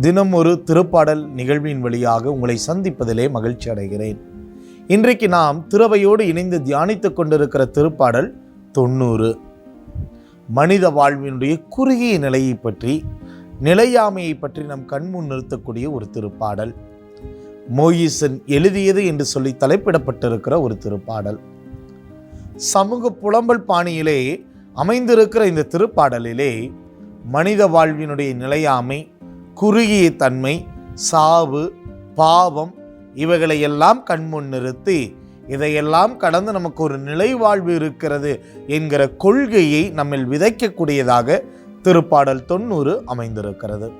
தினம் ஒரு திருப்பாடல் நிகழ்வின் வழியாக உங்களை சந்திப்பதிலே மகிழ்ச்சி அடைகிறேன். இன்றைக்கு நாம் திறவையோடு இணைந்து தியானித்துக் கொண்டிருக்கிற திருப்பாடல் தொண்ணூறு. மனித வாழ்வினுடைய குறுகிய நிலையை பற்றி நிலையாமையை பற்றி நம் கண்முன் நிறுத்தக்கூடிய ஒரு திருப்பாடல். மோயிசன் எழுதியது என்று சொல்லி தலைப்பிடப்பட்டிருக்கிற ஒரு திருப்பாடல். சமூக புலம்பல் பாணியிலே அமைந்திருக்கிற இந்த திருப்பாடலிலே மனித வாழ்வினுடைய நிலையாமை குறுகிய தன்மை சாவு பாவம் இவைகளை எல்லாம் கண்முன் நிறுத்தி இதையெல்லாம் கடந்து நமக்கு ஒரு நிலை வாழ்வு இருக்கிறது என்கிற கொள்கையை நம்மில் விதைக்கக்கூடியதாக திருப்பாடல் தொண்ணூறு அமைந்திருக்கிறது.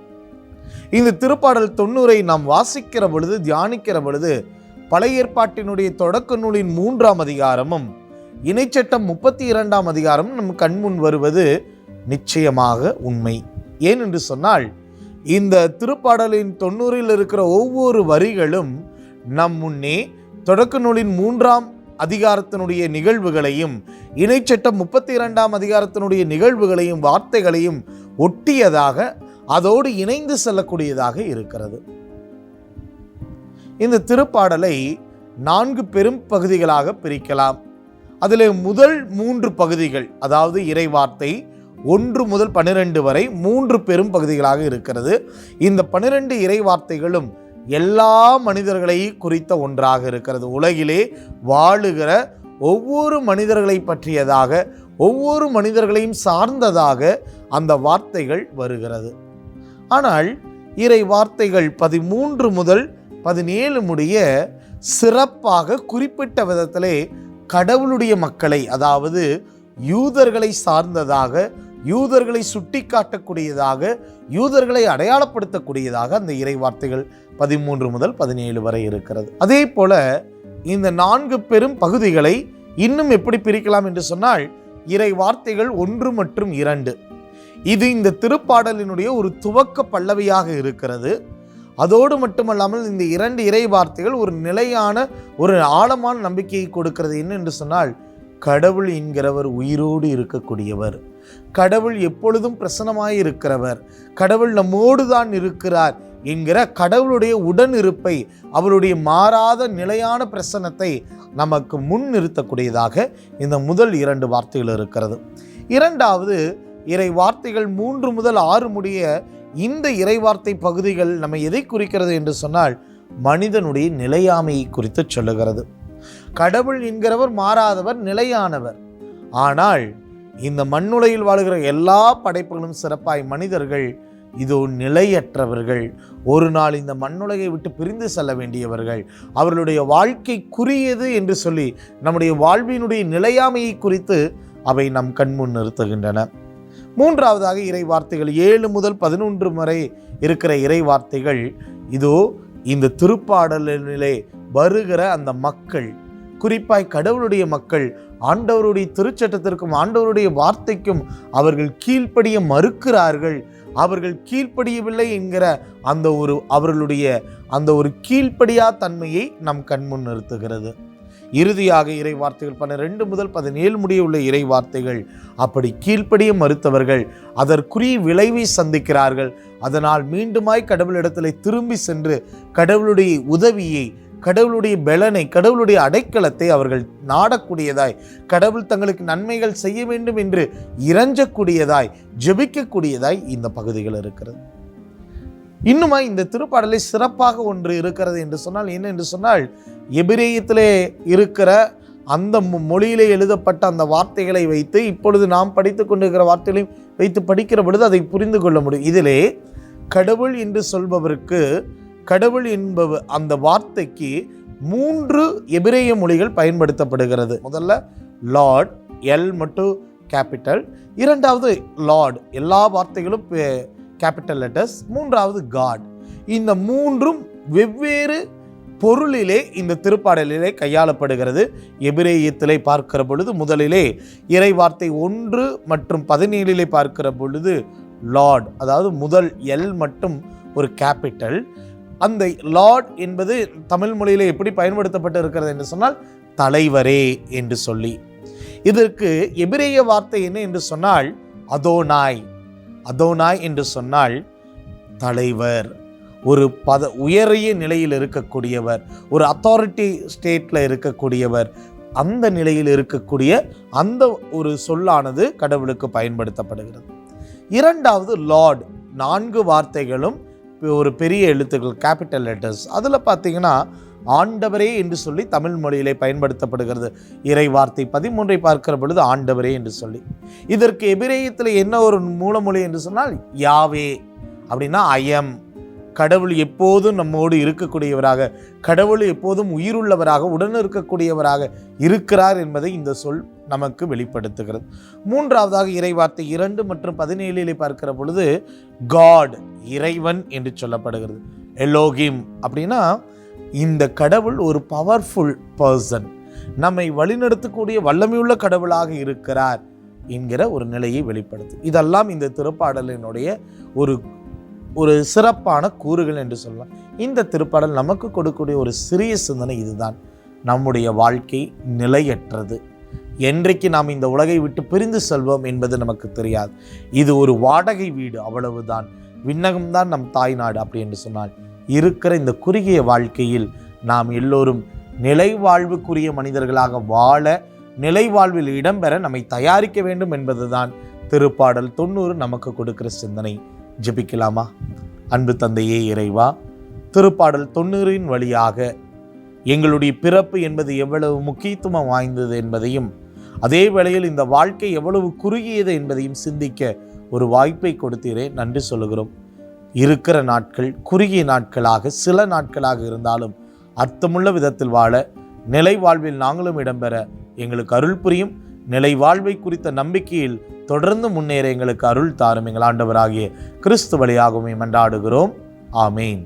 இந்த திருப்பாடல் தொண்ணூறை நாம் வாசிக்கிற பொழுது தியானிக்கிற பொழுது பழைய ஏற்பாட்டினுடைய தொடக்க நூலின் மூன்றாம் அதிகாரமும் இணைச்சட்டம் முப்பத்தி இரண்டாம் அதிகாரமும் நம் கண்முன் வருவது நிச்சயமாக உண்மை. ஏன் என்று சொன்னால் இந்த திருப்பாடலின் தொண்ணூறில் இருக்கிற ஒவ்வொரு வரிகளும் நம் முன்னே தொடக்க நூலின் மூன்றாம் அதிகாரத்தினுடைய நிகழ்வுகளையும் இணைச்சட்டம் முப்பத்தி இரண்டாம் அதிகாரத்தினுடைய நிகழ்வுகளையும் வார்த்தைகளையும் ஒட்டியதாக அதோடு இணைந்து செல்லக்கூடியதாக இருக்கிறது. இந்த திருப்பாடலை நான்கு பெரும் பகுதிகளாக பிரிக்கலாம். அதில் முதல் மூன்று பகுதிகள் அதாவது இறைவார்த்தை ஒன்று முதல் பன்னிரெண்டு வரை மூன்று பெரும் பகுதிகளாக இருக்கிறது. இந்த பன்னிரெண்டு இறைவார்த்தைகளும் எல்லா மனிதர்களை குறித்த ஒன்றாக இருக்கிறது. உலகிலே வாழுகிற ஒவ்வொரு மனிதர்களை பற்றியதாக ஒவ்வொரு மனிதர்களையும் சார்ந்ததாக அந்த வார்த்தைகள் வருகிறது. ஆனால் இறை வார்த்தைகள் பதிமூன்று முதல் பதினேழு முடிய சிறப்பாக குறிப்பிட்ட விதத்திலே கடவுளுடைய மக்களை அதாவது யூதர்களை சார்ந்ததாக யூதர்களை சுட்டி காட்டக்கூடியதாக யூதர்களை அடையாளப்படுத்தக்கூடியதாக அந்த இறை வார்த்தைகள் பதிமூன்று முதல் பதினேழு வரை இருக்கிறது. அதே போல இந்த நான்கு பெரும் பகுதிகளை இன்னும் எப்படி பிரிக்கலாம் என்று சொன்னால் இறை வார்த்தைகள் ஒன்று மற்றும் இரண்டு. இது இந்த திருப்பாடலினுடைய ஒரு துவக்க பல்லவியாக இருக்கிறது. அதோடு மட்டுமல்லாமல் இந்த இரண்டு இறை வார்த்தைகள் ஒரு நிலையான ஒரு ஆழமான நம்பிக்கையை கொடுக்கிறது என்ன என்று சொன்னால் கடவுள் என்கிறவர் உயிரோடு இருக்கக்கூடியவர். கடவுள் எப்பொழுதும் பிரசன்னமாய் இருக்கிறவர். கடவுள் நம்மோடு தான் இருக்கிறார் என்கிற கடவுளுடைய உடன் இருப்பை அவருடைய மாறாத நிலையான பிரசனத்தை நமக்கு முன் நிறுத்தக்கூடியதாக இந்த முதல் இரண்டு வார்த்தைகள் இருக்கிறது. இரண்டாவது இறை வார்த்தைகள் மூன்று முதல் ஆறு முடிய இந்த இறைவார்த்தை பகுதிகள் நம்ம எதை குறிக்கிறது என்று சொன்னால் மனிதனுடைய நிலையாமையை குறித்து சொல்லுகிறது. கடவுள் என்கிறவர் மாறாதவர் நிலையானவர். ஆனால் இந்த மண்ணுலையில் வாழுகிற எல்லா படைப்புகளும் சிறப்பாய் மனிதர்கள் இதோ நிலையற்றவர்கள். ஒரு நாள் இந்த மண்ணுலகை விட்டு பிரிந்து செல்ல வேண்டியவர்கள். அவர்களுடைய வாழ்க்கைக்குரியது என்று சொல்லி நம்முடைய வாழ்வினுடைய நிலையாமையை குறித்து அவை நம் கண்முன் நிறுத்துகின்றன. மூன்றாவதாக இறை வார்த்தைகள் ஏழு முதல் பதினொன்று வரை இருக்கிற இறை வார்த்தைகள் இதோ இந்த திருப்பாடலிலே வருகிற அந்த மக்கள் குறிப்பாய் கடவுளுடைய மக்கள் ஆண்டவருடைய திருச்சட்டத்திற்கும் ஆண்டவருடைய வார்த்தைக்கும் அவர்கள் கீழ்ப்படிய மறுக்கிறார்கள். அவர்கள் கீழ்ப்படியவில்லை என்கிற அந்த ஒரு அவர்களுடைய அந்த ஒரு கீழ்ப்படியா தன்மையை நம் கண்முன் நிறுத்துகிறது. இறுதியாக இறை வார்த்தைகள் பன்னிரெண்டு முதல் பதினேழு முடிய உள்ள இறை வார்த்தைகள் அப்படி கீழ்ப்படிய மறுத்தவர்கள் அதற்குரிய விளைவை சந்திக்கிறார்கள். அதனால் மீண்டுமாய் கடவுளிடத்தில் திரும்பி சென்று கடவுளுடைய உதவியை கடவுளுடைய பலனை கடவுளுடைய அடைக்கலத்தை அவர்கள் நாடக்கூடியதாய் கடவுள் தங்களுக்கு நன்மைகள் செய்ய வேண்டும் என்று இறஞ்சக்கூடியதாய் ஜெபிக்கக்கூடியதாய் இந்த பகுதிகள் இருக்கிறது. இன்னுமா இந்த திருப்பாடலை சிறப்பாக ஒன்று இருக்கிறது என்று சொன்னால் என்ன என்று சொன்னால் எபிரேயத்திலே இருக்கிற அந்த மொழியிலே எழுதப்பட்ட அந்த வார்த்தைகளை வைத்து இப்பொழுது நாம் படித்து கொண்டிருக்கிற வார்த்தைகளையும் வைத்து படிக்கிற பொழுது அதை புரிந்து கொள்ள முடியும். இதிலே கடவுள் என்று சொல்பவருக்கு கடவுள் என்பவ அந்த வார்த்தைக்கு மூன்று எபிரேய மொழிகள் பயன்படுத்தப்படுகிறது. முதல்ல லார்ட் எல் மட்டும் கேபிட்டல். இரண்டாவது லார்ட் எல்லா வார்த்தைகளும் கேபிட்டல் லெட்டர்ஸ். மூன்றாவது காட். இந்த மூன்றும் வெவ்வேறு பொருளிலே இந்த திருப்பாடலிலே கையாளப்படுகிறது. எபிரேயத்திலே பார்க்கிற பொழுது முதலிலே இறை வார்த்தை ஒன்று மற்றும் பதினேழிலே பார்க்கிற பொழுது லார்ட் அதாவது முதல் எல் மட்டும் ஒரு கேபிட்டல். அந்த லார்ட் என்பது தமிழ் மொழியில் எப்படி பயன்படுத்தப்பட்டு இருக்கிறது என்று சொன்னால் தலைவரே என்று சொல்லி. இதற்கு எபிரேய வார்த்தை என்ன என்று சொன்னால் அதோனாய். அதோனாய் என்று சொன்னால் தலைவர். ஒரு பத உயரிய நிலையில் இருக்கக்கூடியவர் ஒரு அத்தாரிட்டி ஸ்டேட்டில் இருக்கக்கூடியவர் அந்த நிலையில் இருக்கக்கூடிய அந்த ஒரு சொல்லானது கடவுளுக்கு பயன்படுத்தப்படுகிறது. இரண்டாவது லார்ட் நான்கு வார்த்தைகளும் ஒரு பெரிய எழுத்துக்கள் கேபிட்டல் லெட்டர்ஸ் அதில் பார்த்தீங்கன்னா ஆண்டவரே என்று சொல்லி தமிழ் மொழியிலே பயன்படுத்தப்படுகிறது. இறை வார்த்தை பதிமூன்றை பார்க்கிற பொழுது ஆண்டவரே என்று சொல்லி. இதற்கு எபிரேயத்தில் என்ன ஒரு மூலமொழி என்று சொன்னால் யாவே. அப்படின்னா அயம் கடவுள் எப்போதும் நம்மோடு இருக்கக்கூடியவராக கடவுள் எப்போதும் உயிருள்ளவராக உடன் இருக்கக்கூடியவராக இருக்கிறார் என்பதை இந்த சொல் நமக்கு வெளிப்படுத்துகிறது. மூன்றாவதாக இறைவார்த்தை இரண்டு மற்றும் பதினேழிலே பார்க்கிற பொழுது காட் இறைவன் என்று சொல்லப்படுகிறது. எலோகிம் அப்படின்னா இந்த கடவுள் ஒரு பவர்ஃபுல் பர்சன் நம்மை வழிநடத்தக்கூடிய வல்லமையுள்ள கடவுளாக இருக்கிறார் என்கிற ஒரு நிலையை வெளிப்படுத்தும். இதெல்லாம் இந்த திருப்பாடலினுடைய ஒரு ஒரு சிறப்பான கூறுகள் என்று சொல்லலாம். இந்த திருப்பாடல் நமக்கு கொடுக்கக்கூடிய ஒரு சிறிய சிந்தனை இதுதான். நம்முடைய வாழ்க்கை நிலையற்றது. என்றைக்கு நாம் இந்த உலகை விட்டு பிரிந்து செல்வோம் என்பது நமக்கு தெரியாது. இது ஒரு வாடகை வீடு அவ்வளவுதான். விண்ணகம்தான் நம் தாய்நாடு அப்படி என்று சொன்னால் இருக்கிற இந்த குறுகிய வாழ்க்கையில் நாம் எல்லோரும் நிலை வாழ்வுக்குரிய மனிதர்களாக வாழ நிலை வாழ்வில் இடம்பெற நம்மை தயாரிக்க வேண்டும் என்பதுதான் திருப்பாடல் தொண்ணூறு நமக்கு கொடுக்கிற சிந்தனை. ஜெபிக்கலாமா? அன்பு தந்தையே இறைவா திருப்பாடல் தொண்ணூறின் வழியாக எங்களுடைய பிறப்பு என்பது எவ்வளவு முக்கியத்துவம் வாய்ந்தது என்பதையும் அதே வேளையில் இந்த வாழ்க்கை எவ்வளவு குறுகியது என்பதையும் சிந்திக்க ஒரு வாய்ப்பை கொடுத்தீரே நன்றி சொல்லுகிறோம். இருக்கிற நாட்கள் குறுகிய நாட்களாக சில நாட்களாக இருந்தாலும் அர்த்தமுள்ள விதத்தில் வாழ நிலை வாழ்வில் நாங்களும் இடம்பெற எங்களுக்கு அருள் புரியும். நிலை வாழ்வை குறித்த நம்பிக்கையில் தொடர்ந்து முன்னேற எங்களுக்கு அருள் தாரும் எங்கள் ஆண்டவராகிய கிறிஸ்து வழியாகவும் மன்றாடுகிறோம் ஆமீன்.